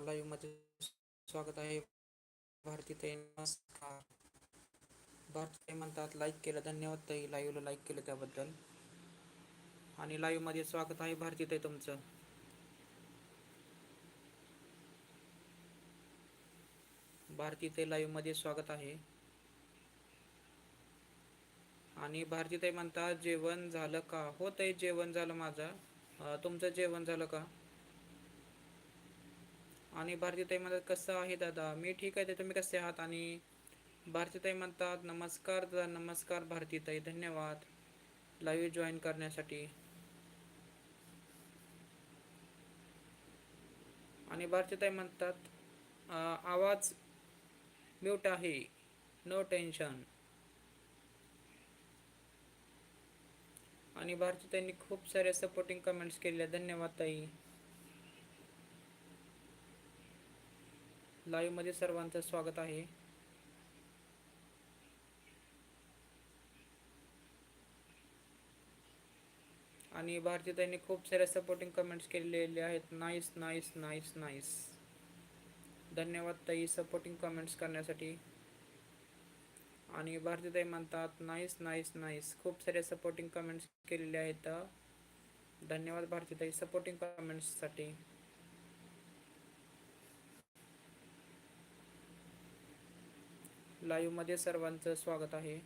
लाईव्हमध्ये स्वागत आहे. भारती ताई नमस्कार. भारती ताई म्हणतात लाईक केलं धन्यवाद ताई. लाईव्हला लाईक केलं त्याबद्दल. आणि लाईव्हमध्ये स्वागत आहे भारती ताई तुमचं. भारती ताई लाईव्हमध्ये स्वागत आहे. आणि भारती ताई म्हणतात जेवण झालं का? हो ताई जेवण झालं माझं. तुमचं जेवण झालं का? आणि भारतीताई म्हणतात कसं आहे दादा? मी ठीक आहे ते तुम्ही कसे आहात? आणि भारतीताई म्हणतात नमस्कार दादा नमस्कार भारतीताई धन्यवाद. लाईव्ह जॉईन करण्यासाठी. आणि भारतीताई म्हणतात आवाज म्यूट आहे. नो टेन्शन आणि भारतीताईंनी खूप सारे सपोर्टिंग कमेंट्स केले धन्यवाद ताई. लाईव्हमध्ये सर्वांचं स्वागत आहे. आणि भारतीताईंनी खूप साऱ्या सपोर्टिंग कमेंट्स केलेले आहेत. नाईस नाईस नाईस नाईस धन्यवाद ताई सपोर्टिंग कमेंट्स करण्यासाठी. आणि भारतीताई म्हणतात नाईस नाईस नाईस खूप साऱ्या सपोर्टिंग कमेंट्स केलेले आहेत. धन्यवाद भारतीताई सपोर्टिंग कमेंट्ससाठी लाईव्हमध्ये सर्वांचं स्वागत आहे.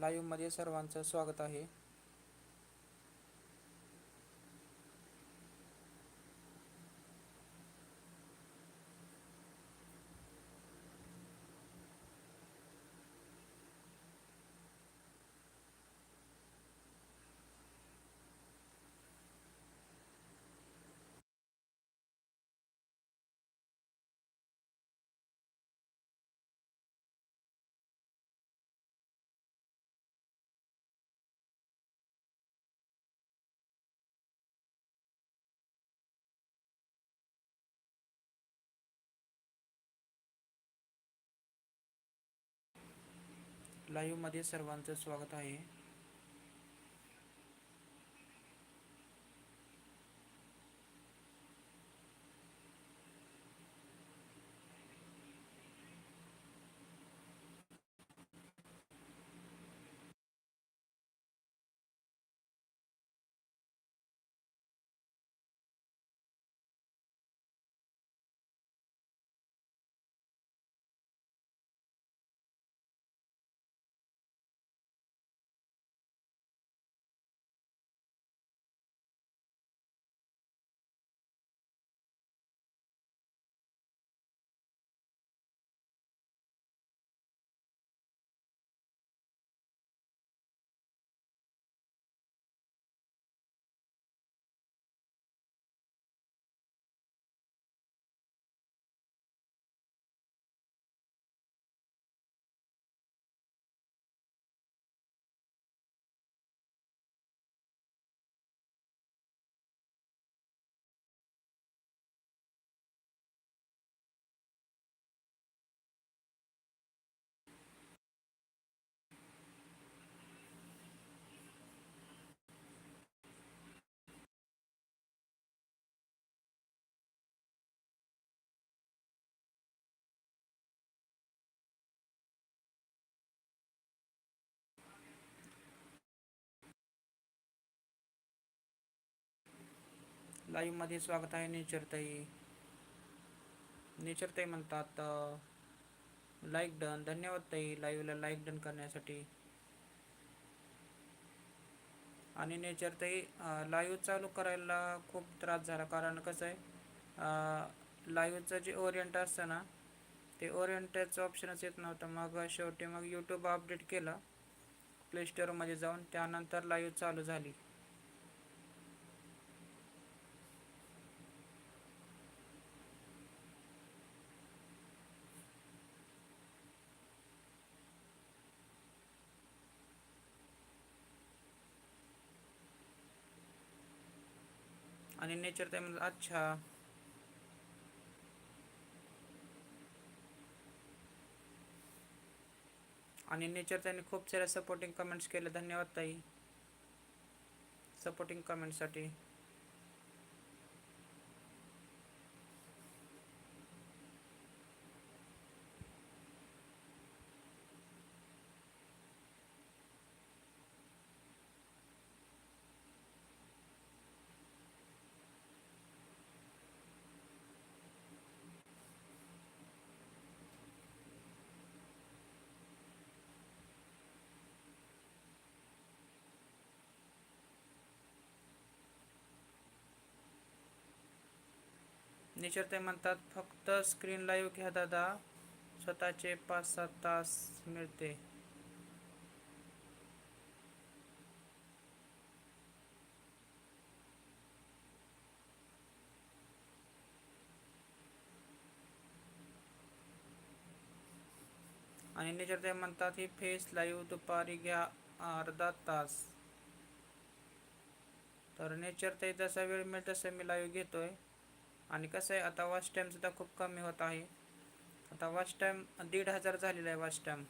लाईव्हमध्ये सर्वांचं स्वागत आहे. लाईव्हमध्ये सर्वांचं स्वागत आहे. लाईव्हमध्ये स्वागत आहे नेचरताई नेचरताई म्हणतात लाईक डन धन्यवाद ताई लाईव्हला लाईक डन करण्यासाठी. आणि नेचरताई लाईव्ह चालू करायला खूप त्रास झाला. कारण कसं आहे लाईव्हचं जे ओरिएंट असतं ना ते ओरिएंटचं ऑप्शनच येत नव्हतं. मग शेवटी मग यूट्यूब अपडेट केलं. प्ले स्टोअरमध्ये जाऊन त्यानंतर लाईव्ह चालू झाली. आणि नेचर ते म्हणजे अच्छा. आणि नेचर त्यांनी खूप साऱ्या सपोर्टिंग कमेंट्स केले धन्यवाद ताई. सपोर्टिंग कमेंटसाठी नेचर ते म्हणतात फक्त स्क्रीन लाईव्ह घ्या दादा. स्वतःचे पाच सात तास मिळते. आणि नेचर ते म्हणतात ही फेस लाईव्ह दुपारी घ्या अर्धा तास. तर नेचर ते जसा वेळ मिळेल तसं मी लाईव्ह घेतोय. आणि कसं आहे आता वॉच टाईमसुद्धा खूप कमी होत आहे. आता वॉच टाईम दीड हजार झालेला आहे वॉच टाईम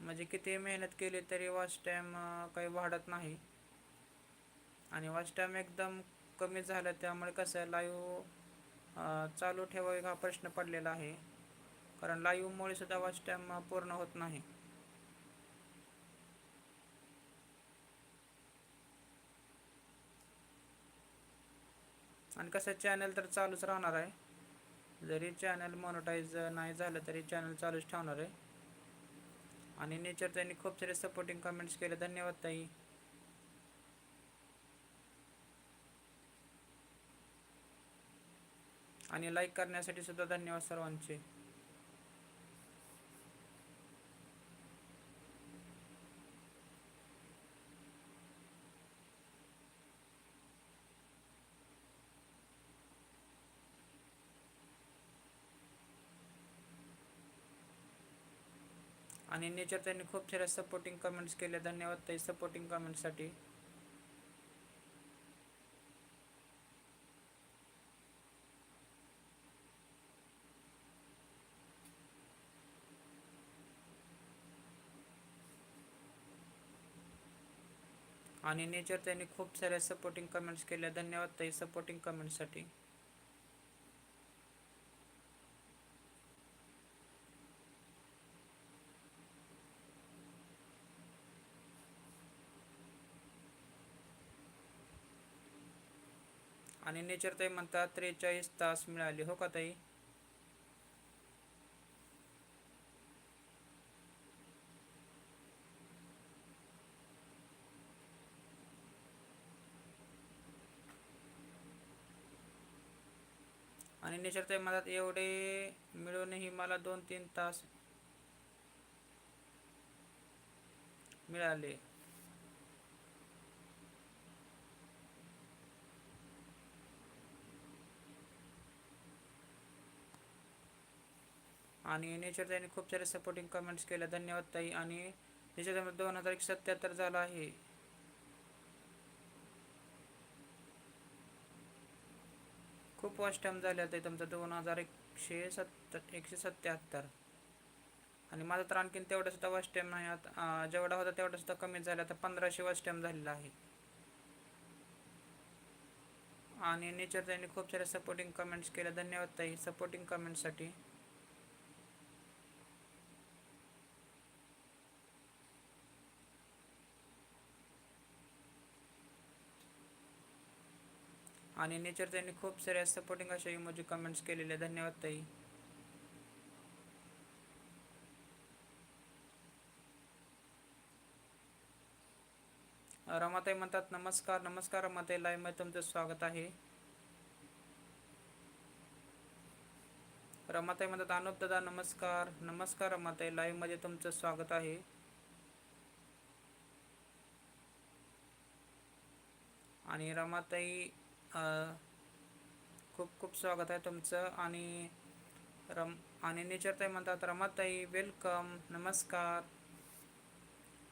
म्हणजे किती मेहनत केली तरी वॉच टाईम काही वाढत नाही. आणि वॉच टाईम एकदम कमी झालं त्यामुळे कसं आहे लाईव्ह चालू ठेवावे हा प्रश्न पडलेला आहे. कारण लाईव्हमुळे सुद्धा वॉच टाईम पूर्ण होत नाही. आणि कसं चॅनल तर चालूच राहणार आहे. जरी चॅनल मॉनिटाईज नाही झालं तरी चॅनल चालूच ठेवणार आहे. आणि नेचर त्यांनी खूप सारे सपोर्टिंग कमेंट्स केले. धन्यवाद ताई. आणि लाईक करण्यासाठी सुद्धा धन्यवाद सर्वांचे. आणि नेचर त्यांनी खूप साऱ्या सपोर्टिंग कमेंट्स केले धन्यवाद ताई सपोर्टिंग कमेंटसाठी आणि नेचर त्यांनी खूप साऱ्या सपोर्टिंग कमेंट्स केल्या. धन्यवाद ताई सपोर्टिंग कमेंटसाठी आणि नेचर ताई म्हणतात त्रेचाळीस तास मिळाले. हो का ताई? आणि नेचर ताई म्हणतात एवढे मिळूनही मला दोन तीन तास मिळाले. आणि नेचर त्यांनी खूप सारे सपोर्टिंग कमेंट्स केले धन्यवाद ताई. आणि नेचर दोन हजार एक सत्याहत्तर झाला आहे. खूप वास्ट टाईम झाले होते तुमचं दोन हजार एकशे सत्तर एकशे सत्याहत्तर. आणि माझा तर आणखीन तेवढा सुद्धा टाईम नाही. आता जेवढा होता तेवढा सुद्धा कमी झाला. आता पंधराशे वास्ट टाईम झालेला आहे. आणि नेचर त्यांनी खूप सारे सपोर्टिंग कमेंट्स केले धन्यवाद ताई सपोर्टिंग कमेंटसाठी आणि नेचर त्यांनी खूप साऱ्या सपोर्टिंग अशा इमोजी कमेंट्स केलेले धन्यवाद ताई. रमाताई म्हणतात नमस्कार नमस्कार रमाताई. लाईव्हमध्ये तुमचं स्वागत आहे. रमाताई म्हणतात अनुप दादा नमस्कार. नमस्कार रमाताई. लाईव्हमध्ये तुमचं स्वागत आहे. आणि रमाताई खूप खूप स्वागत आहे तुमचं. आणि रम आणि नेचरताई म्हणतात रमाताई वेलकम नमस्कार.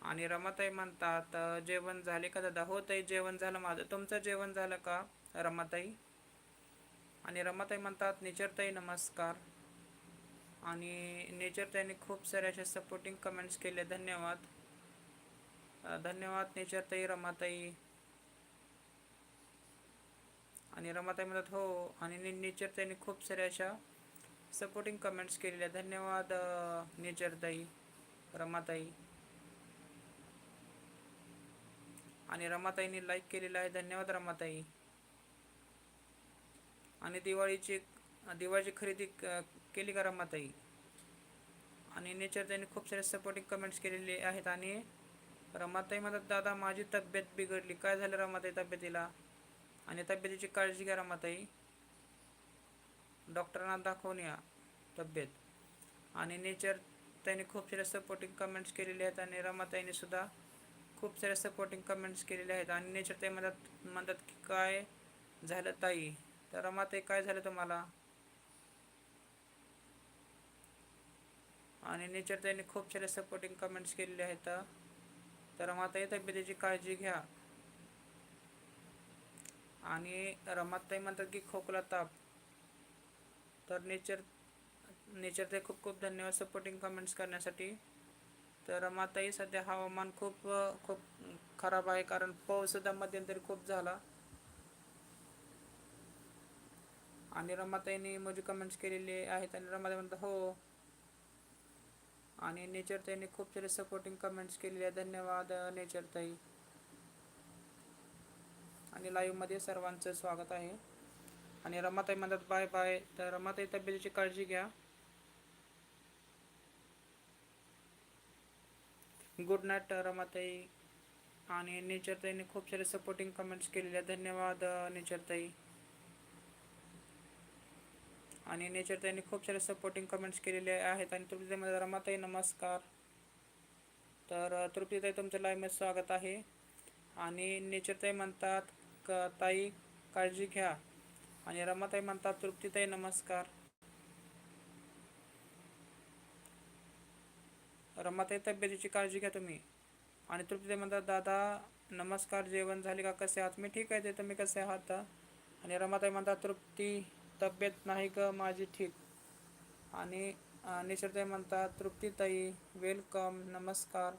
आणि रमाताई म्हणतात जेवण झाले का दादा? हो ताई जेवण झालं. माझं तुमचं जेवण झालं का रमाताई? आणि रमाताई म्हणतात नेचरताई नमस्कार. आणि नेचरताईने खूप सारे असे सपोर्टिंग कमेंट्स केले. धन्यवाद. धन्यवाद नेचरताई रमाताई. आणि रमाताई म्हणतात हो. आणि नेचर त्यांनी खूप साऱ्या अशा सपोर्टिंग कमेंट्स केलेल्या. धन्यवाद नेचरताई रमाताई. आणि रमाताईने लाईक केलेलं आहे. धन्यवाद रमाताई. आणि दिवाळीची दिवाळीची खरेदी केली का रमाताई? आणि नेचर त्यांनी खूप सारे सपोर्टिंग कमेंट्स केलेले आहेत. आणि रमाताई म्हणतात दादा माझी तब्येत बिघडली. काय झालं रमाताई तब्येतीला? आणि तब्येतीची काळजी घ्या रमाताई डॉक्टरांना दाखवून या तब्येत. आणि नेचर त्यांनी खूप सारे सपोर्टिंग कमेंट्स केलेले आहेत आणि रमाताईने सुद्धा खूप सारे सपोर्टिंग कमेंट्स केलेले आहेत. आणि नेचर ते म्हणतात म्हणतात की काय झालं ताई? तर रमाताई काय झालं तुम्हाला? आणि नेचर त्यांनी खूप सारे सपोर्टिंग कमेंट्स केलेले आहेत. तर रमाताई तब्येतीची काळजी घ्या. आणि रमाताई म्हणतात की खोकला ताप. तर नेचर नेचरचे खूप खूप धन्यवाद सपोर्टिंग कमेंट्स करण्यासाठी. तर रमाताई सध्या हवामान खूप खूप खराब आहे कारण पाऊससुद्धा मध्यंतरी खूप झाला. आणि रमाताईने इमोजी कमेंट्स केलेले आहेत आणि रमाताई म्हणतात हो. आणि नेचरताईने खूप सारे सपोर्टिंग कमेंट्स केलेले आहेत. धन्यवाद नेचरताई आणि लाईव्हमध्ये सर्वांचं स्वागत आहे. आणि रमाताई म्हणतात बाय बाय. तर रमाताई तब्येतीची काळजी घ्या. गुड नाईट रमाताई. आणि नेचरताईने खूप सारे सपोर्टिंग कमेंट्स केलेले आहेत. धन्यवाद नेचरताई. आणि नेचरताईने खूप सारे सपोर्टिंग कमेंट्स केलेले आहेत. आणि तृप्तीताईमध्ये रमाताई नमस्कार. तर तृप्तीताई तुमचं लाईव्हमध्ये स्वागत आहे. आणि नेचरताई म्हणतात ताई काळजी घ्या. आणि रमाताई म्हणतात तृप्तीताई नमस्कार. रमाताई तब्येतीची काळजी घ्या तुम्ही. आणि तृप्तीताई म्हणतात दादा नमस्कार जेवण झाले का? कसे आहात? मी ठीक आहे ते तुम्ही कसे आहात? आणि रमाताई म्हणतात तृप्ती तब्येत नाही ग माझी ठीक. आणि अ, नेचरताई म्हणतात तृप्तीताई वेलकम नमस्कार.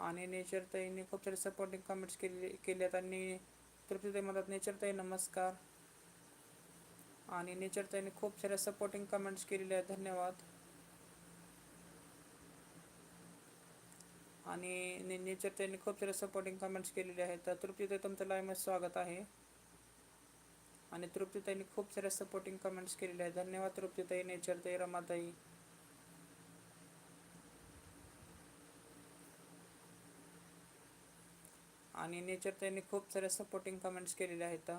आणि नेचरताईंनी खूप सारे सपोर्टिंग कमेंट्स केले केल्यात आहेत आणि तृप्तीताई म्हणतात नेचरताई नमस्कार. आणि नेचरताईने खूप साऱ्या सपोर्टिंग कमेंट्स केलेल्या आहेत. धन्यवाद. आणि ने नेचर त्यांनी खूप साऱ्या सपोर्टिंग कमेंट्स केलेले आहेत. तर तृप्तीताई तुमचं लाईव्हमध्ये स्वागत आहे. आणि तृप्तीताईने खूप साऱ्या सपोर्टिंग कमेंट्स केलेले आहेत. धन्यवाद तृप्तीताई नेचरताई रमाताई. आणि नेचर त्यांनी खूप सारे सपोर्टिंग कमेंट्स केलेले आहेत.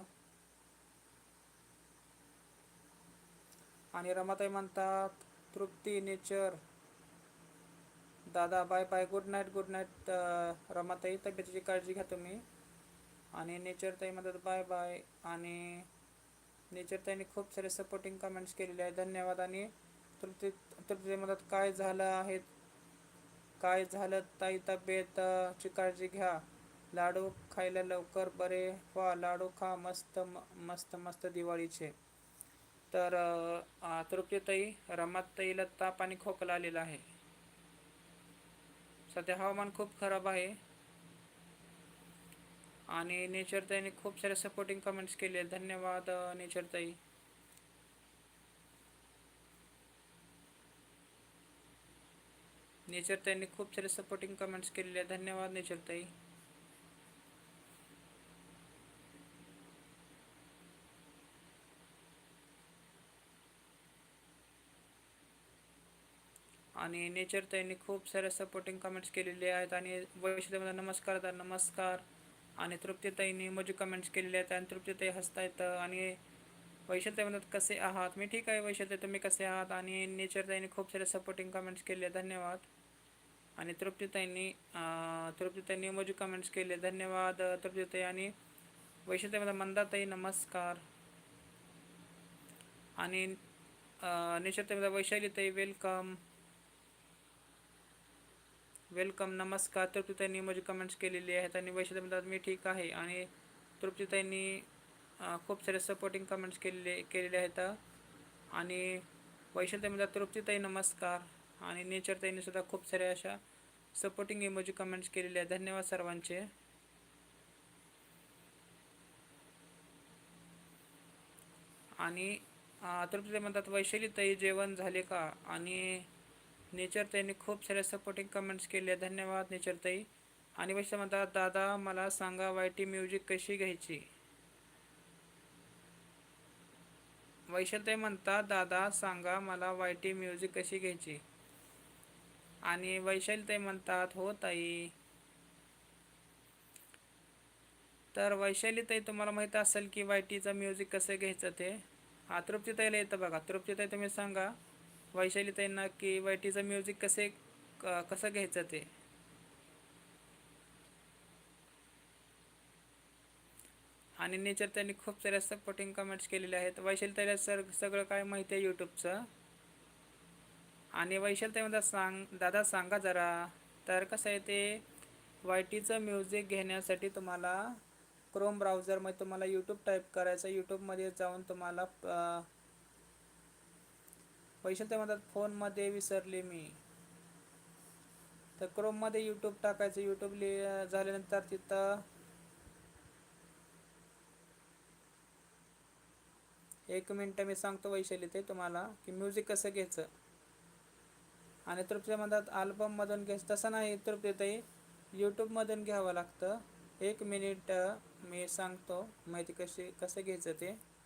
आणि रमाताई म्हणतात तृप्ती नेचर दादा bye bye. Good night good night रमाताई. तब्येतीची काळजी घ्या तुम्ही. आणि नेचर ताई म्हणतात बाय बाय. आणि नेचर ताईने खूप सारे सपोर्टिंग कमेंट्स केलेले आहेत. धन्यवाद. आणि तृप्ती तृप्ती म्हणतात काय झालं आहे काय झालं ताई तब्येत? ची काळजी घ्या. लाडू खायला लवकर बरे व्हा. लाडू खा. मस्त मस्त मस्त दिवाळीचे तर तृप्तीताई रमाताईला ताप आणि खोकला आलेला आहे. सध्या हवामान खूप खराब आहे. आणि नेचरताईने खूप सारे सपोर्टिंग कमेंट्स केले. धन्यवाद नेचरताई. नेचर ताई नेचर खूप सारे सपोर्टिंग कमेंट्स केलेले धन्यवाद नेचरताई. आणि नेचर त्यांनी खूप साऱ्या सपोर्टिंग कमेंट्स केलेले आहेत. आणि वैशिष्ट्य नमस्कार तर नमस्कार. आणि तृप्तीताईंनी मजे कमेंट्स केलेले आहेत. आणि तृप्तीताई हसतायत. आणि वैशिष्ट्य म्हणतात कसे आहात? मी ठीक आहे वैशिष्ट्य तुम्ही कसे आहात? आणि नेचरताईंनी खूप सारे सपोर्टिंग कमेंट्स केले धन्यवाद. आणि तृप्तीताईंनी तृप्तीताईंनी मजे कमेंट्स केले धन्यवाद तृप्तीताई. आणि वैशिष्ट्यमध्ये मंदाताई नमस्कार. आणि निश्चितमध्ये वैशालीताई वेलकम वेलकम नमस्कार. तृप्तीताईंनी माझी कमेंट्स केलेली आहेत आणि वैशाली म्हणतात मी ठीक आहे. आणि तृप्तीताईंनी खूप सारे सपोर्टिंग कमेंट्स केलेले केलेले आहेत. आणि वैशाली म्हणतात तृप्तीताई नमस्कार. आणि नेचरताईंनी सुद्धा खूप साऱ्या अशा सपोर्टिंग इमोजी कमेंट्स केलेले आहेत. धन्यवाद सर्वांचे. आणि तृप्तीताई म्हणतात वैशालीताई जेवण झाले का? आणि नेचरताईंनी खूप साऱ्या सपोर्टिंग कमेंट्स केले धन्यवाद नेचरताई आणि वैशाली म्हणतात दादा मला सांगा वाय टी म्युझिक कशी घ्यायची? वैशालताई म्हणतात दादा सांगा मला वाय टी म्युझिक कशी घ्यायची? आणि वैशालीताई म्हणतात हो ताई. तर वैशालीताई तुम्हाला माहीत असेल की वाय टीचं म्युझिक कसं घ्यायचं ते? हा तृप्तीताईला येतं बघा. तृप्तीताई तुम्ही सांगा. वैशालीताईंना की वाय टीचं म्युझिक कसे क- कसं घ्यायचं ते? आणि नेचर त्यांनी खूप साऱ्या सपोर्टिंग कमेंट्स केलेले आहेत. वैशाली त्याला सर सगळं काय माहिती आहे यूट्यूबचं आणि वैशाली त्यामध्ये सांग दादा सांगा जरा. तर कसं आहे ते वाय टीचं म्युझिक घेण्यासाठी तुम्हाला क्रोम ब्राउझरमध्ये तुम्हाला यूट्यूब टाईप करायचं यूट्यूबमध्ये जाऊन तुम्हाला अं, वैशाली म्हणतात फोनमध्ये विसरले मी. तर क्रोममध्ये यूट्यूब टाकायचं. यूट्यूब लि झाल्यानंतर तिथं एक मिनटं मी सांगतो वैशाली ते तुम्हाला की म्युझिक कसं घ्यायचं. आणि तृप्ती म्हणतात अल्बममधून घ्यायचं. तसं नाही तृप्ती ते यूट्यूबमधून घ्यावं लागतं. एक मिनिट मी सांगतो माहिती कशी कसं घ्यायचं ते.